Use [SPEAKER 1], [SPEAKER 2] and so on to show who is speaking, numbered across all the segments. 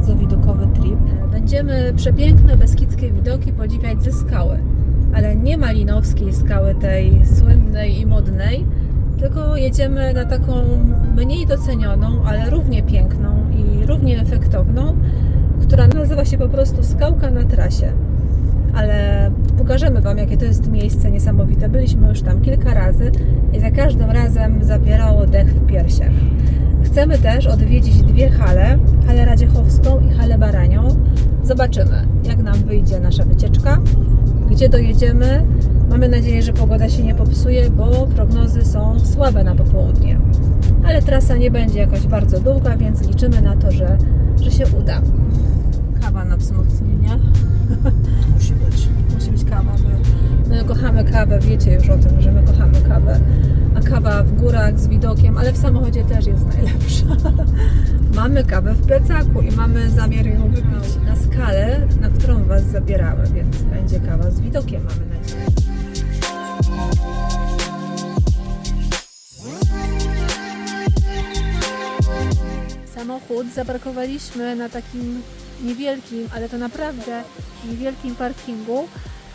[SPEAKER 1] bardzo widokowy trip. Będziemy przepiękne beskidzkie widoki podziwiać ze skały, ale nie malinowskiej skały tej słynnej i modnej, tylko jedziemy na taką mniej docenioną, ale równie piękną i równie efektowną, która nazywa się po prostu Skałka na trasie. Ale pokażemy Wam, jakie to jest miejsce niesamowite. Byliśmy już tam kilka razy i za każdym razem zapierało dech w piersiach. Chcemy też odwiedzić dwie hale, halę Radziechowską i halę Baranią. Zobaczymy, jak nam wyjdzie nasza wycieczka, gdzie dojedziemy. Mamy nadzieję, że pogoda się nie popsuje, bo prognozy są słabe na popołudnie. Ale trasa nie będzie jakaś bardzo długa, więc liczymy na to, że, że się uda. Kawa na wzmocnienie.
[SPEAKER 2] Musi być.
[SPEAKER 1] Musi być kawa. My, my kochamy kawę, wiecie już o tym, że my kochamy kawę. A kawa w górach z widokiem, ale w samochodzie też jest najlepsza. mamy kawę w plecaku i mamy zamiar ją wypić na skalę, na którą Was zabieramy, więc będzie kawa z widokiem, mamy nadzieję. Samochód zaparkowaliśmy na takim niewielkim, ale to naprawdę niewielkim parkingu,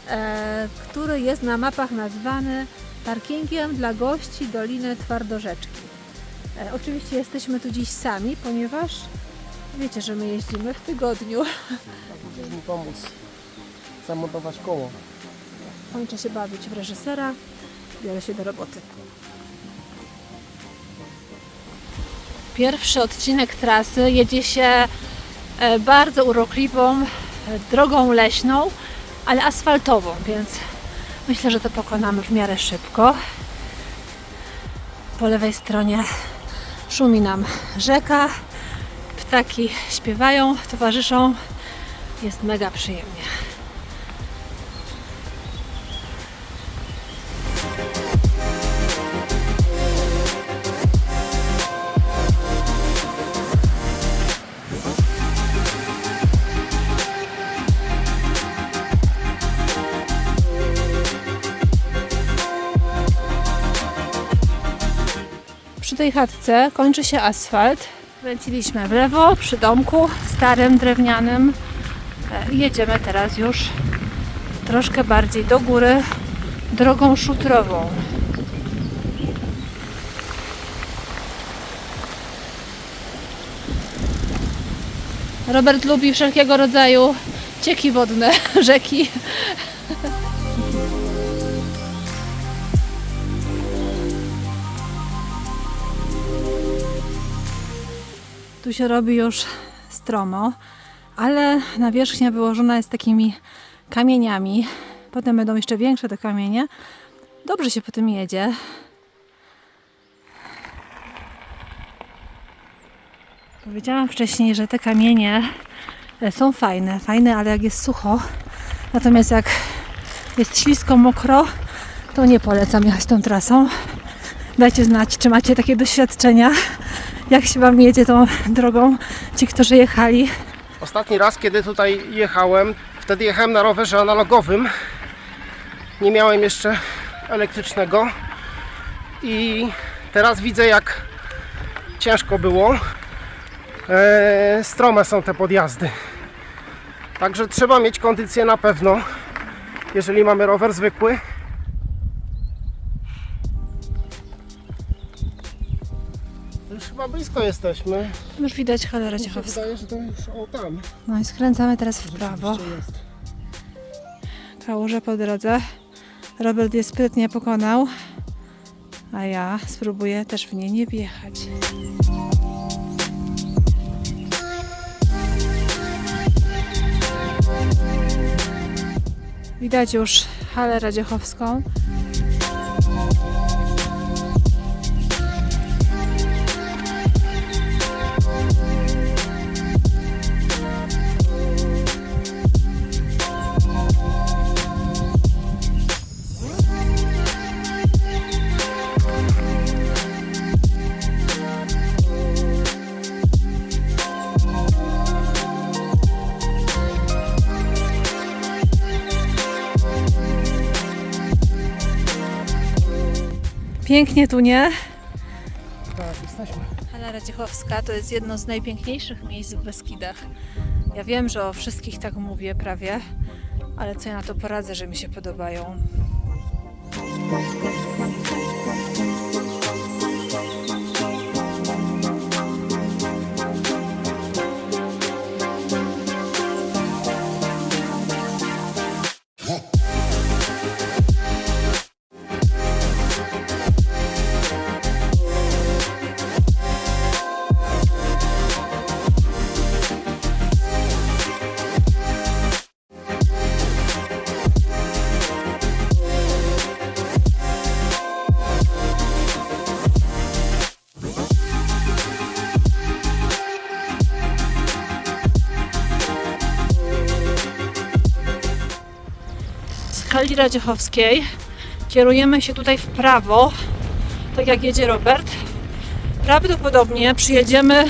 [SPEAKER 1] e, który jest na mapach nazwany parkingiem dla gości Doliny Twardorzeczki. E, oczywiście jesteśmy tu dziś sami, ponieważ wiecie, że my jeździmy w tygodniu.
[SPEAKER 2] Musisz mi pomóc zamontować koło.
[SPEAKER 1] Kończę się bawić w reżysera, biorę się do roboty. Pierwszy odcinek trasy jedzie się bardzo urokliwą e, drogą leśną, ale asfaltową, więc myślę, że to pokonamy w miarę szybko. Po lewej stronie szumi nam rzeka, ptaki śpiewają, towarzyszą. Jest mega przyjemnie. Tej chatce kończy się asfalt. Kręciliśmy w lewo przy domku starym, drewnianym. E, Jedziemy teraz już troszkę bardziej do góry drogą szutrową. Robert lubi wszelkiego rodzaju cieki wodne, rzeki. Tu się robi już stromo, ale nawierzchnia wyłożona jest takimi kamieniami. Potem będą jeszcze większe te kamienie. Dobrze się po tym jedzie. Powiedziałam wcześniej, że te kamienie e, są fajne, fajne, ale jak jest sucho, natomiast jak jest ślisko, mokro, to nie polecam jechać tą trasą. Dajcie znać, czy macie takie doświadczenia, jak się Wam jedzie tą drogą, ci, którzy jechali.
[SPEAKER 2] Ostatni raz, kiedy tutaj jechałem, wtedy jechałem na rowerze analogowym. Nie miałem jeszcze elektrycznego. I teraz widzę, jak ciężko było. Eee, strome są te podjazdy. Także trzeba mieć kondycję na pewno, jeżeli mamy rower zwykły. Chyba blisko jesteśmy.
[SPEAKER 1] Już widać halę
[SPEAKER 2] Mi się wydaje, że to już o tam.
[SPEAKER 1] No i skręcamy teraz w prawo.
[SPEAKER 2] Rzeczywiście jest.
[SPEAKER 1] Kałużę po drodze. Robert je sprytnie pokonał, a ja spróbuję też w nie nie wjechać. Widać już halę Radziechowską. Pięknie tu, nie?
[SPEAKER 2] Tak, jesteśmy.
[SPEAKER 1] Hala Radziechowska to jest jedno z najpiękniejszych miejsc w Beskidach. Ja wiem, że o wszystkich tak mówię prawie, ale co ja na to poradzę, że mi się podobają. Z hali Radziechowskiej kierujemy się tutaj w prawo, tak jak jedzie Robert. Prawdopodobnie przyjedziemy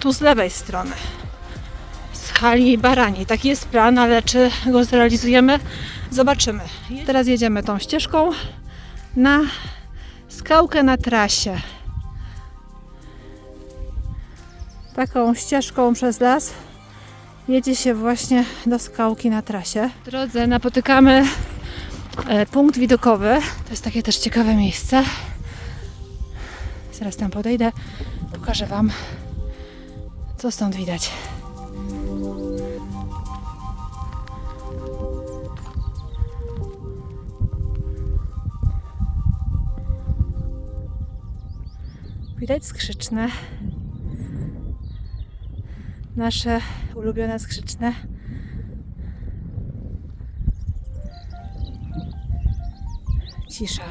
[SPEAKER 1] tu z lewej strony. Z hali Barani. Taki jest plan, ale czy go zrealizujemy, zobaczymy. Teraz jedziemy tą ścieżką na skałkę na trasie. Taką ścieżką przez las jedzie się właśnie do skałki na trasie. W drodze napotykamy e, punkt widokowy. To jest takie też ciekawe miejsce. Zaraz tam podejdę, pokażę Wam, co stąd widać. Widać skrzyczne nasze ulubione skrzyczne. Cisza.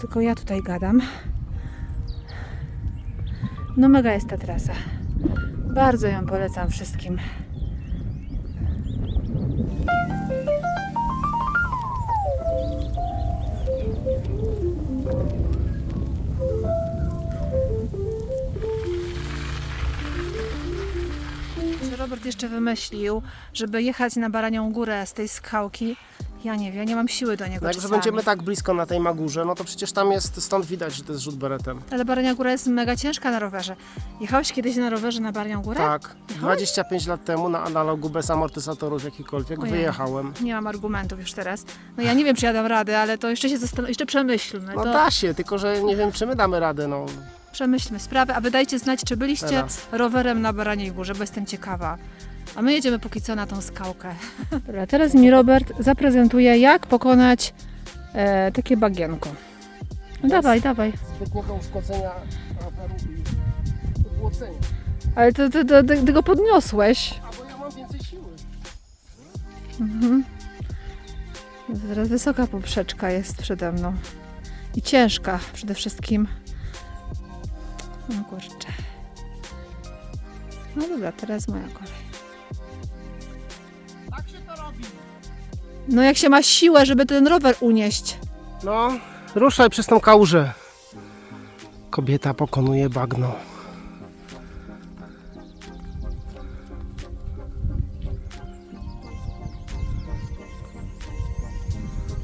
[SPEAKER 1] Tylko ja tutaj gadam. No mega jest ta trasa. Bardzo ją polecam wszystkim. Robert jeszcze wymyślił, żeby jechać na Baranią Górę z tej skałki. Ja nie wiem, ja nie mam siły do niego
[SPEAKER 2] No jak że będziemy tak blisko na tej Magurze, no to przecież tam jest, stąd widać, że to jest rzut beretem.
[SPEAKER 1] Ale Barania Góra jest mega ciężka na rowerze. Jechałeś kiedyś na rowerze na Baranią Górę?
[SPEAKER 2] Tak, 25 lat temu na analogu bez amortyzatorów jakikolwiek
[SPEAKER 1] Ojej.
[SPEAKER 2] wyjechałem.
[SPEAKER 1] Nie mam argumentów już teraz. No ja nie wiem, czy ja dam radę, ale to jeszcze się jeszcze przemyślmy.
[SPEAKER 2] No
[SPEAKER 1] to
[SPEAKER 2] da się, tylko że nie wiem, czy my damy radę, no.
[SPEAKER 1] Przemyślmy sprawę, a wy dajcie znać, czy byliście
[SPEAKER 2] Teraz.
[SPEAKER 1] rowerem na Baraniej Górze, bo jestem ciekawa. A my jedziemy póki co na tą skałkę. Dobra, teraz mi Robert zaprezentuje, jak pokonać e, takie bagienko. No dawaj, dawaj.
[SPEAKER 2] Zbytniego uszkodzenia roweru i ubłocenia.
[SPEAKER 1] Ale to, to, to, ty, ty go podniosłeś.
[SPEAKER 2] A bo ja mam więcej siły.
[SPEAKER 1] Mhm. Zaraz wysoka poprzeczka jest przede mną. I ciężka przede wszystkim. No kurczę. No dobra, teraz moja kolej.
[SPEAKER 2] Tak się to robi.
[SPEAKER 1] No jak się ma siłę, żeby ten rower unieść.
[SPEAKER 2] No, ruszaj przez tą kałużę. Kobieta pokonuje bagno.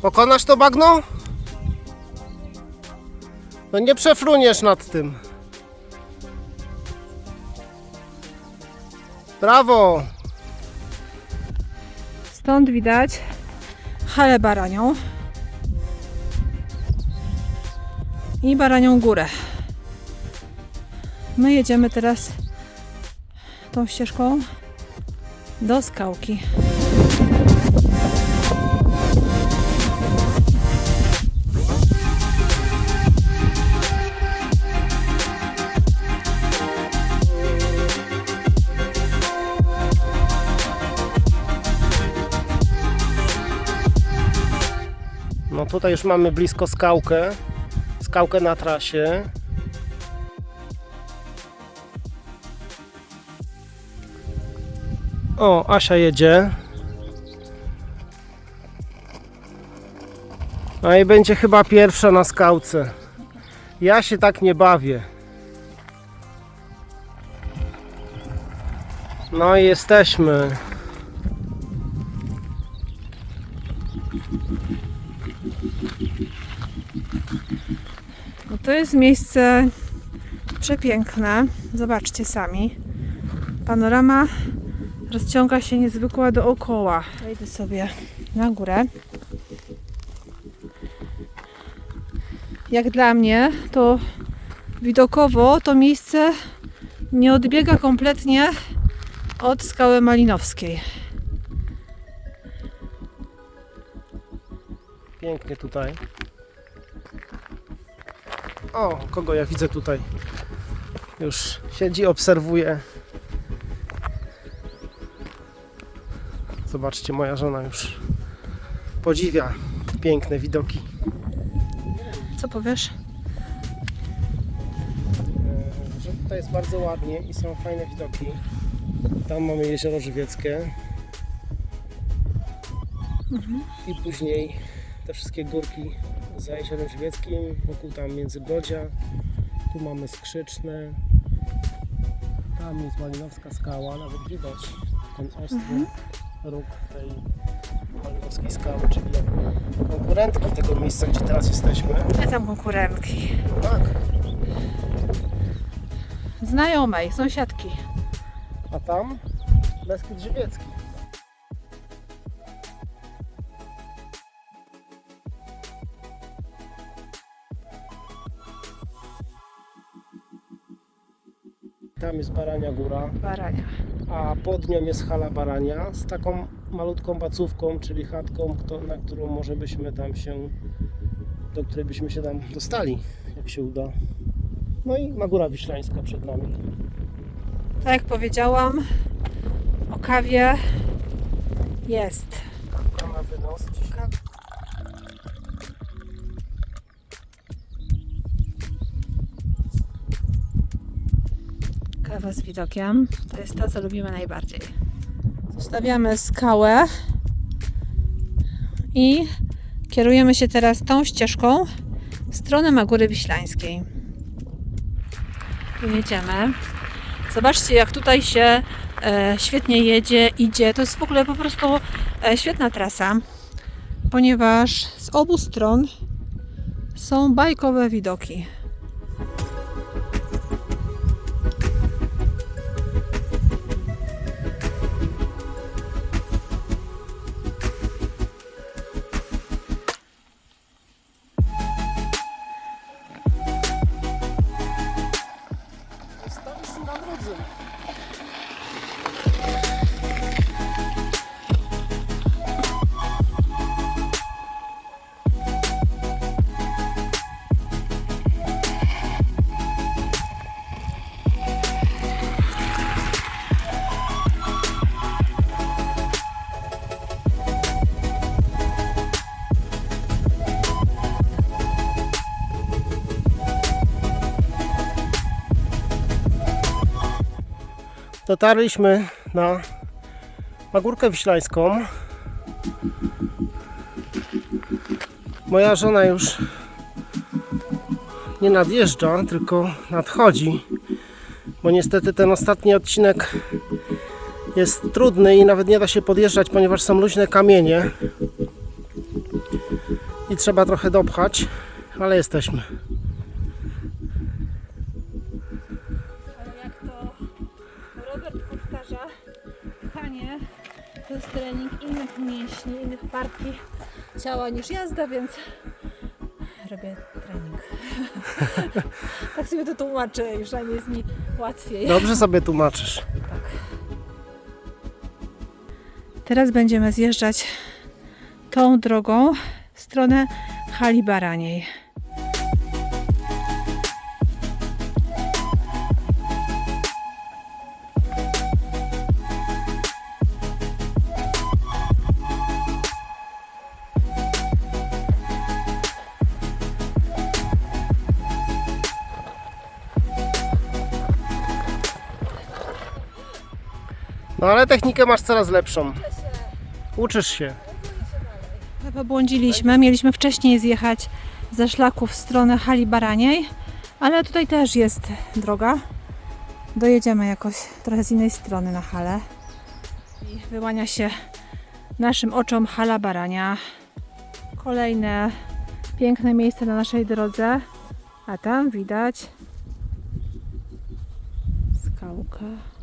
[SPEAKER 2] Pokonasz to bagno? No nie przefruniesz nad tym. Brawo!
[SPEAKER 1] Stąd widać halę baranią i baranią górę. My jedziemy teraz tą ścieżką do skałki.
[SPEAKER 2] Tutaj już mamy blisko skałkę. Skałkę na trasie. O, Asia jedzie. No i będzie chyba pierwsza na skałce. Ja się tak nie bawię. No i jesteśmy.
[SPEAKER 1] To jest miejsce Przepiękne. Zobaczcie sami. Panorama rozciąga się niezwykła dookoła. Wejdę sobie na górę. Jak dla mnie, to widokowo to miejsce nie odbiega kompletnie od skały malinowskiej.
[SPEAKER 2] Pięknie tutaj. O, kogo ja widzę tutaj? Już siedzi, obserwuje. Zobaczcie, moja żona już podziwia piękne widoki.
[SPEAKER 1] Co powiesz?
[SPEAKER 2] Że tutaj jest bardzo ładnie i są fajne widoki. Tam mamy jezioro żywieckie. I później te wszystkie górki za jeziorem żywieckim, wokół tam Międzygodzia. Tu mamy Skrzyczne. Tam jest Malinowska skała, nawet widać ten ostry róg tej Malinowskiej skały, czyli konkurentki tego miejsca, gdzie teraz jesteśmy.
[SPEAKER 1] Ja tam konkurentki.
[SPEAKER 2] Tak.
[SPEAKER 1] Znajomej, sąsiadki.
[SPEAKER 2] A tam Beskid Żywiecki. Tam jest Barania Góra,
[SPEAKER 1] Barania.
[SPEAKER 2] a pod nią jest hala Barania z taką malutką bacówką, czyli chatką, kto, na którą może byśmy tam się, do której byśmy się tam dostali, jak się uda. No i Magóra Wiślańska przed nami.
[SPEAKER 1] Tak jak powiedziałam, o kawie jest.
[SPEAKER 2] Na wynos.
[SPEAKER 1] Kawa z widokiem to jest to, co lubimy najbardziej. Zostawiamy skałę i kierujemy się teraz tą ścieżką w stronę Magóry Wiślańskiej. Tu jedziemy. Zobaczcie, jak tutaj się e, świetnie jedzie, idzie. To jest w ogóle po prostu e, świetna trasa, ponieważ z obu stron są bajkowe widoki.
[SPEAKER 2] Dotarliśmy na Magórkę Wiślańską. Moja żona już nie nadjeżdża, tylko nadchodzi, bo niestety ten ostatni odcinek jest trudny i nawet nie da się podjeżdżać, ponieważ są luźne kamienie i trzeba trochę dopchać, ale jesteśmy.
[SPEAKER 1] Partii ciała niż jazda, więc robię trening. tak sobie to tłumaczę, już nie jest mi łatwiej.
[SPEAKER 2] Dobrze sobie tłumaczysz.
[SPEAKER 1] Teraz będziemy zjeżdżać tą drogą w stronę hali baraniej.
[SPEAKER 2] Ale technikę masz coraz lepszą. Uczysz się.
[SPEAKER 1] Pobłądziliśmy, mieliśmy wcześniej zjechać ze szlaku w stronę hali baraniej, ale tutaj też jest droga. Dojedziemy jakoś trochę z innej strony na halę. I wyłania się naszym oczom hala barania. Kolejne piękne miejsce na naszej drodze. A tam widać skałka.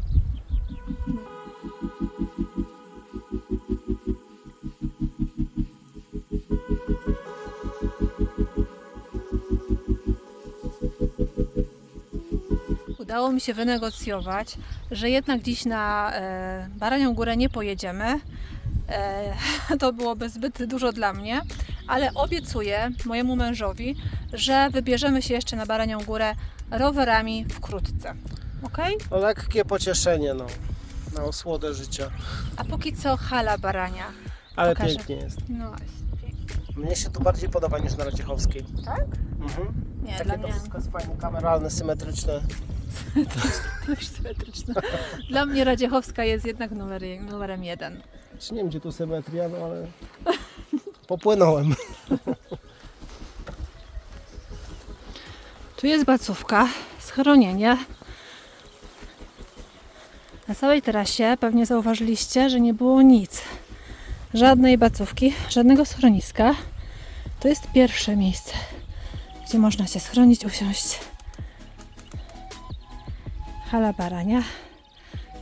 [SPEAKER 1] Udało mi się wynegocjować, że jednak dziś na e, Baranią Górę nie pojedziemy. E, to byłoby zbyt dużo dla mnie, ale obiecuję mojemu mężowi, że wybierzemy się jeszcze na Baranią Górę rowerami wkrótce. Ok?
[SPEAKER 2] No, lekkie pocieszenie, no. Na osłodę życia.
[SPEAKER 1] A póki co hala Barania.
[SPEAKER 2] Ale
[SPEAKER 1] Pokażę.
[SPEAKER 2] pięknie jest.
[SPEAKER 1] No właśnie.
[SPEAKER 2] Mnie się tu bardziej podoba niż na Raciechowskiej.
[SPEAKER 1] Tak?
[SPEAKER 2] Mhm.
[SPEAKER 1] Nie,
[SPEAKER 2] Takie
[SPEAKER 1] dla
[SPEAKER 2] to
[SPEAKER 1] mnie
[SPEAKER 2] wszystko jest fajnie kameralne, symetryczne.
[SPEAKER 1] Też symetryczne. Dla mnie Radziechowska jest jednak numer, numerem jeden.
[SPEAKER 2] Czy nie wiem, gdzie tu symetria, no ale popłynąłem.
[SPEAKER 1] Tu jest bacówka, schronienie. Na całej trasie pewnie zauważyliście, że nie było nic. Żadnej bacówki, żadnego schroniska. To jest pierwsze miejsce, gdzie można się schronić, usiąść. Hala Barania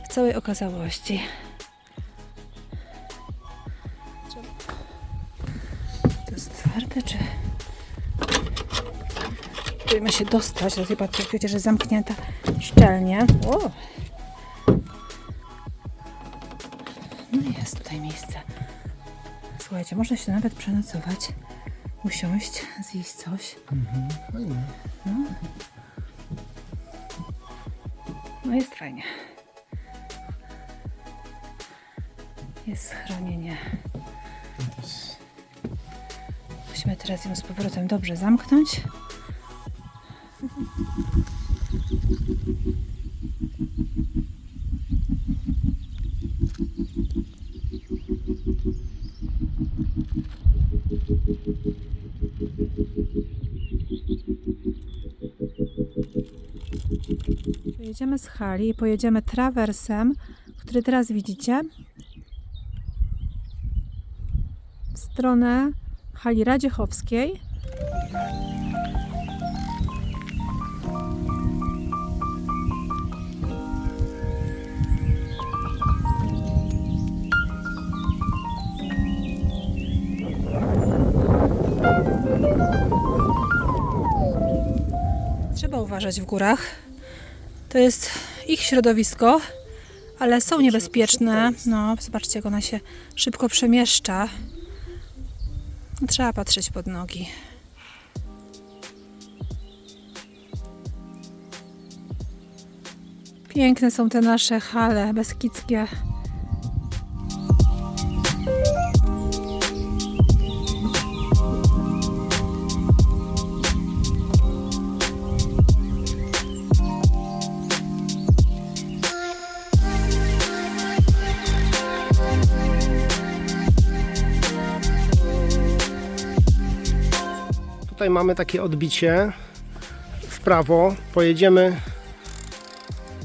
[SPEAKER 1] w całej okazałości. To jest twarde, czy... Próbujemy się dostać do tej bacówki, chociaż jest zamknięta szczelnie. O! No i jest tutaj miejsce. Słuchajcie, można się nawet przenocować, usiąść, zjeść coś.
[SPEAKER 2] Fajnie.
[SPEAKER 1] No jest fajnie. Jest schronienie. Musimy teraz ją z powrotem dobrze zamknąć. Pojedziemy z hali i pojedziemy trawersem, który teraz widzicie, w stronę hali Radziechowskiej. Trzeba uważać w górach. To jest ich środowisko, ale są niebezpieczne. No, zobaczcie, jak ona się szybko przemieszcza. Trzeba patrzeć pod nogi. Piękne są te nasze hale beskidzkie.
[SPEAKER 2] Tutaj mamy takie odbicie w prawo. Pojedziemy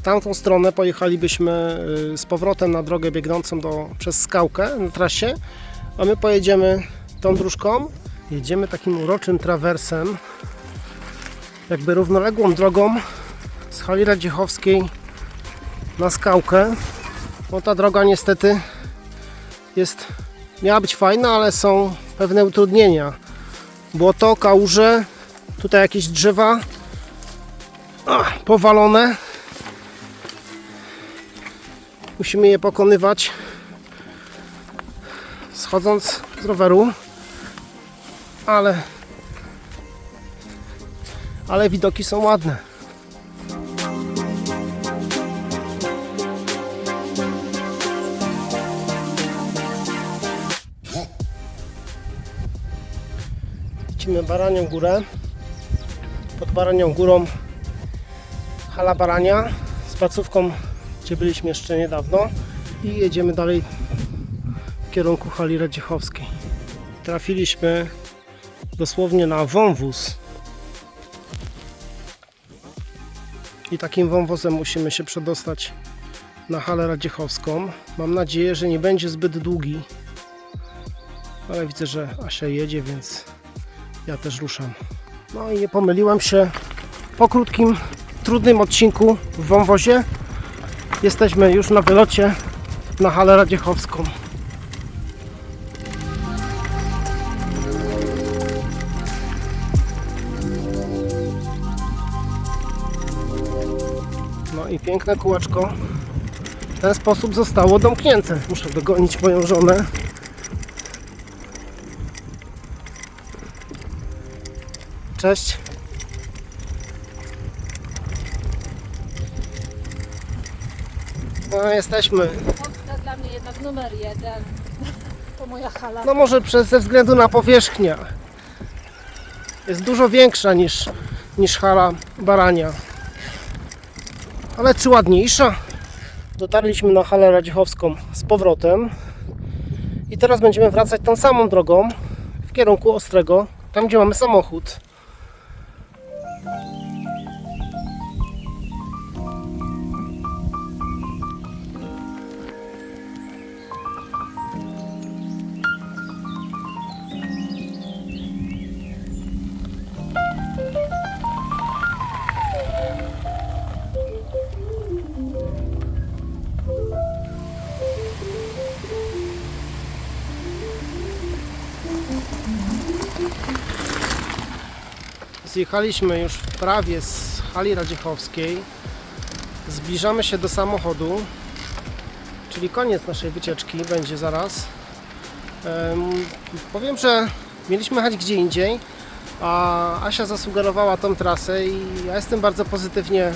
[SPEAKER 2] tamtą stronę. Pojechalibyśmy y, z powrotem na drogę biegnącą do, przez skałkę na trasie, a my pojedziemy tą dróżką. Jedziemy takim uroczym trawersem, jakby równoległą drogą z hali Radziechowskiej na skałkę. No ta droga niestety jest, miała być fajna, ale są pewne utrudnienia błoto, kałuże, tutaj jakieś drzewa Ach, powalone. Musimy je pokonywać schodząc z roweru, ale ale widoki są ładne. Baranią Górę. Pod Baranią Górą hala Barania z placówką, gdzie byliśmy jeszcze niedawno i jedziemy dalej w kierunku hali Radziechowskiej. Trafiliśmy dosłownie na wąwóz i takim wąwozem musimy się przedostać na halę Radziechowską. Mam nadzieję, że nie będzie zbyt długi, ale widzę, że Asia jedzie, więc ja też ruszam. No i nie pomyliłem się po krótkim, trudnym odcinku w wąwozie. Jesteśmy już na wylocie na halę radziechowską. No i piękne kółeczko w ten sposób zostało domknięte. Muszę dogonić moją żonę. Cześć. No jesteśmy.
[SPEAKER 1] Polska dla mnie jednak numer jeden. To moja hala.
[SPEAKER 2] No może przez, ze względu na powierzchnię. Jest dużo większa niż, niż hala Barania. Ale czy ładniejsza? Dotarliśmy na halę radziechowską z powrotem. I teraz będziemy wracać tą samą drogą w kierunku Ostrego, tam gdzie mamy samochód. Zjechaliśmy już prawie z hali radziechowskiej. Zbliżamy się do samochodu, czyli koniec naszej wycieczki będzie zaraz. Em, powiem, że mieliśmy jechać gdzie indziej, a Asia zasugerowała tą trasę i ja jestem bardzo pozytywnie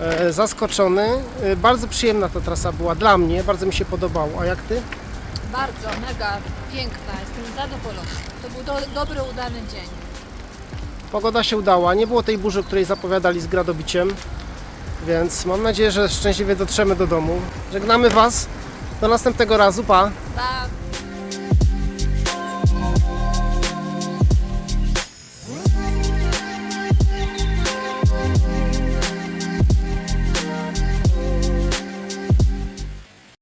[SPEAKER 2] e, zaskoczony. E, bardzo przyjemna ta trasa była dla mnie, bardzo mi się podobało. A jak ty?
[SPEAKER 1] Bardzo, mega piękna. Jestem zadowolona. To był do, dobry, udany dzień.
[SPEAKER 2] Pogoda się udała, nie było tej burzy, której zapowiadali z gradobiciem, więc mam nadzieję, że szczęśliwie dotrzemy do domu. Żegnamy Was, do następnego razu, pa!
[SPEAKER 1] Pa!